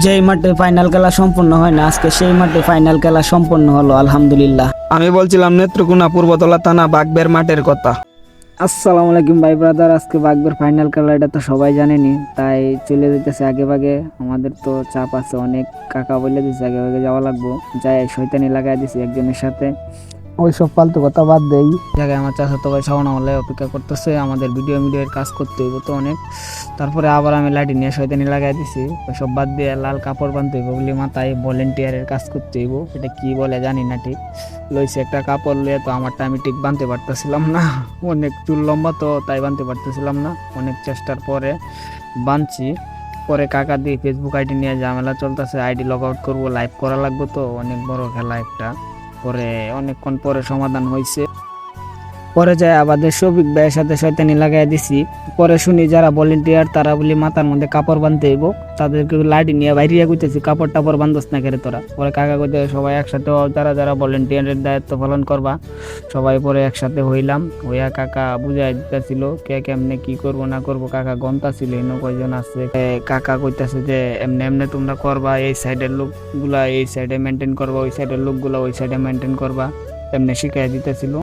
যেই মাঠে ফাইনাল খেলা সম্পন্ন হয় না আজকে সেই মাঠে ফাইনাল খেলা সম্পন্ন হলো আলহামদুলিল্লাহ। আমি বলছিলাম নেত্রকোনা পূর্বতলা থানা বাগবের মাঠের কথা। আসসালামু আলাইকুম ভাই ব্রাদার আজকে বাগবের ফাইনাল খেলা এটা তো সবাই জানেনি তাই চলে যেতেছে আগে ভাগে। আমাদের তো চাপ আছে অনেক কাকা বলে দিছে আগে ভাগে যাওয়া লাগবো। যাই শৈতানি লাগাই দিছি একজনের সাথে। ওই সব ফালতু কথা বাদ দেই। জায়গায় আমার চাচাতো ভাই শাওন আমলে অপেক্ষা করতেছে, আমাদের ভিডিও মিডিওর কাজ করতে হইব তো অনেক। তারপরে আবার আমি লাঠি নিয়ে শয়তানি লাগাই দিছি ওই সব বাদ দিয়ে লাল কাপড় বানতে হইব বলি মাথায় ভলেন্টিয়ারের কাজ করতে হইব, এটা কি বলে জানি না ঠিক। লইছে একটা কাপড় লইয়ে তো আমারটা আমি ঠিক বানতে পারতেছিলাম না, অনেক চুল লম্বা তো তাই বানতে পারতেছিলাম না। অনেক চেষ্টার পরে বানছি, পরে কাকা দিয়ে ফেসবুক আইডি নিয়ে ঝামেলা চলতেছে, আইডি লগ আউট করব লাইভ করা লাগবে তো, অনেক বড় খেলা একটা। পরে অনেকক্ষণ পরে সমাধান হয়েছে। পরে যায় আমাদের শফিক ভাইয়ের সাথে শয়তানি লাগাই দিছি। পরে শুনি যারা ভলেন্টিয়ার তারা বলি, মাথার মধ্যে কাপড় বাঁধতে হইব। তাদেরকে লাইটি নিয়ে বাইরে কইতেছি, কাপড় টাপড় বান্ধস না করে তোরা? পরে কাকা কইতে, সবাই একসাথে যারা যারা ভলেন্টিয়ারের দায়িত্ব পালন করবা, সবাই পরে একসাথে হইলাম। হইয়া কাকা বুঝাই দিতেছিল, কে কেমনে কি করব না করব? কাকা গন্তা ছিল, এনে কয়জন আছে? কাকা কইতাছে যে, এমনি এমনি তোমরা করবা, এই সাইডের লোকগুলা এই সাইডে মেনটেন করবা, ওই সাইডের লোকগুলা ওই সাইডে মেনটেন করবা। এমনি শিখাই দিতেছিল।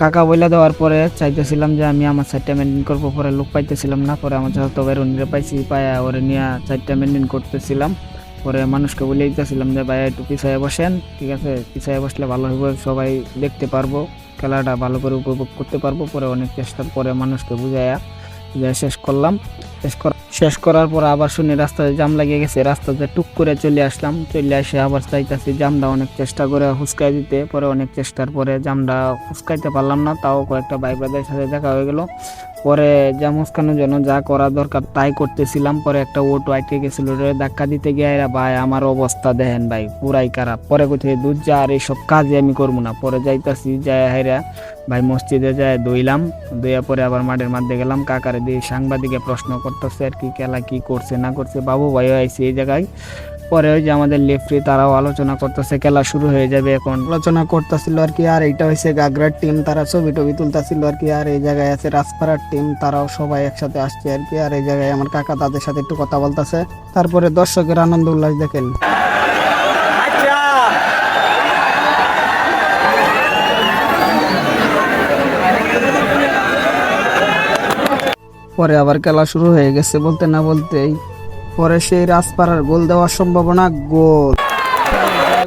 কাকা বইলা দেওয়ার পরে চাইতেছিলাম যে আমি আমার সাইডটা মেনটেন করব, পরে লোক পাইতেছিলাম না, পরে আমার যত ভাই রনিরে পাইছি, পায়া ওরে নিয়ে সাইডটা মেনটেন করতেছিলাম। পরে মানুষকে বলে দিতেছিলাম যে, ভাইয়া একটু পিছায় বসেন, ঠিক আছে? পিছায় বসলে ভালো হবে সবাই দেখতে পারব, খেলাটা ভালো করে উপভোগ করতে পারব। পরে অনেক চেষ্টার পরে মানুষকে বুঝায়া শেষ করলাম। শেষ কর শেষ করার পর আবার শুনি রাস্তায় জাম লাগিয়ে গেছে। রাস্তাতে টুক করে চলে আসলাম। চলে আসে আবার চাইতেছি জামটা অনেক চেষ্টা করে হুসকাই দিতে। পরে অনেক চেষ্টার পরে জামটা হুসকাইতে পারলাম না। তাও কয়েকটা বাইক ব্রাদের সাথে দেখা হয়ে গেল। পরে জাম হুসকানোর জন্য যা করা দরকার তাই করতেছিলাম। পরে একটা অটো আটকে গেছিল ধাক্কা দিতে গিয়ে এরা ভাই, আমার অবস্থা দেখেন ভাই, পুরাই খারাপ। পরে কোথায় দুধ যা, আর এইসব কাজে আমি করব না। পরে যাইতাছি যায় হাইরা ভাই, মসজিদে যায় দইলাম দইয়া পরে আবার মাঠের মধ্যে গেলাম। কাকারে দিয়ে সাংবাদিকে প্রশ্ন করতেছে, আর কি খেলা, কি করছে, না করছে? বাবু ভাই আইসি এই জায়গায়। পরে ওই যে আমাদের লেফ্রি, তারাও আলোচনা করতেছে, খেলা শুরু হয়ে যাবে এখন। আলোচনা করতেছিল আর কি, আর এইটা হয়েছে গাগরার টিম তারা ছবি টবি তুলতেছিল আর কি, আর এই জায়গায় আছে রাজপাড়ার টিম তারাও সবাই একসাথে আসছে আর কি, আর এই জায়গায় আমার কাকা তাদের সাথে একটু কথা বলতেছে। তারপরে দর্শকের আনন্দ উল্লাস দেখেন। পরে আবার খেলা শুরু হয়ে গেছে, বলতে না বলতেই পরে সেই রাজপাড়ার গোল দেওয়ার সম্ভাবনা গোল।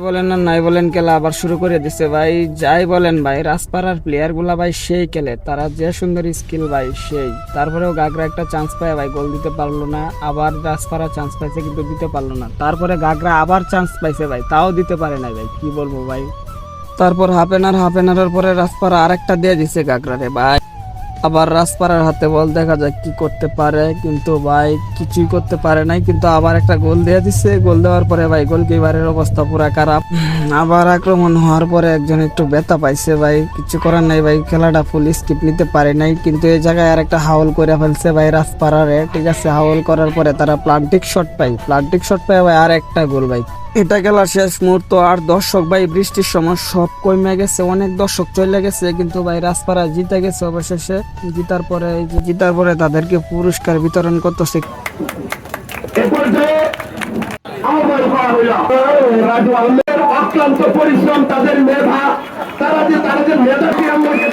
বলেন না, নাই বলেন খেলা আবার শুরু করে দিছে ভাই। যাই বলেন ভাই, রাজপাড়ার প্লেয়ারগুলা ভাই সেই খেলে। তারা যে সুন্দর স্কিল ভাই, সেই। তারপরেও গাগরা একটা চান্স পায় ভাই গোল দিতে পারল না। আবার রাজপাড়া চান্স পাইছে কিন্তু দিতে পারল না। তারপরে গাগরা আবার চান্স পাইছে ভাই, তাও দিতে পারে না ভাই। কি বলব ভাই? তারপর half an hour half an hour পরে রাজপাড়া আরেকটা দিয়ে দিছে গাগরারে ভাই। আবার রাজপাড়ার হাতে বল দেখা যাক কি করতে পারে। কিন্তু ভাই, কিছুই করতে পারে নাই। কিন্তু আবার একটা গোল দিয়ে দিচ্ছে গোল দেওয়ার পরে ভাই, গোলকিপারের অবস্থা পুরা খারাপ। আবার আক্রমণ হওয়ার পরে একজন একটু ব্যথা পাইছে ভাই। কিছু করার নাই ভাই, খেলাটা ফুল স্কিপ নিতে পারে নাই। কিন্তু এই জায়গায় আর একটা হাউল করে ফেলছে ভাই রাজপাড়ারে। ঠিক আছে, হাউল করার পরে তারা প্লান্টিক শট পাই প্লান্টিক শট পায় ভাই, আর একটা গোল ভাই। এটা খেলা শেষ মুহূর্ত। আর দর্শক ভাই, বৃষ্টির সময় সব কমে গেছে, অনেক দর্শক চলে গেছে, কিন্তু ভাই রাজপাড়া জিতে গেছে অবশেষে। জিতার পরে জিতার পরে তাদেরকে পুরস্কার বিতরণ করতেছে। পরিশ্রম তাদের মেধা তারা যে যে মেধাকে আমাকে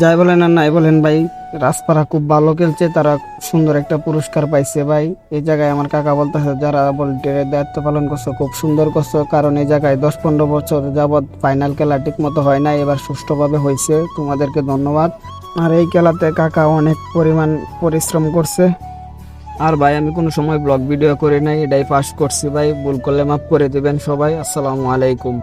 যাই বলেন আর নাই বলেন ভাই, রাজপাড়া খুব ভালো খেলছে, তারা সুন্দর একটা পুরস্কার পাইছে ভাই। এই জায়গায় আমার কাকা বলতেছে, যারা ভলেন্টিয়ারের দায়িত্ব পালন করছ, খুব সুন্দর করছ, কারণ এই জায়গায় দশ পনেরো বছর যাবৎ ফাইনাল খেলা ঠিক মতো হয় না এবার সুষ্ঠুভাবে হয়েছে তোমাদেরকে ধন্যবাদ। আর এই খেলাতে কাকা অনেক পরিমাণ পরিশ্রম করছে। আর ভাই, আমি কোনো সময় ব্লগ ভিডিও করি নাই, এটাই পাস করছি ভাই, ভুল করলে মাফ করে দেবেন সবাই। আসসালামু আলাইকুম।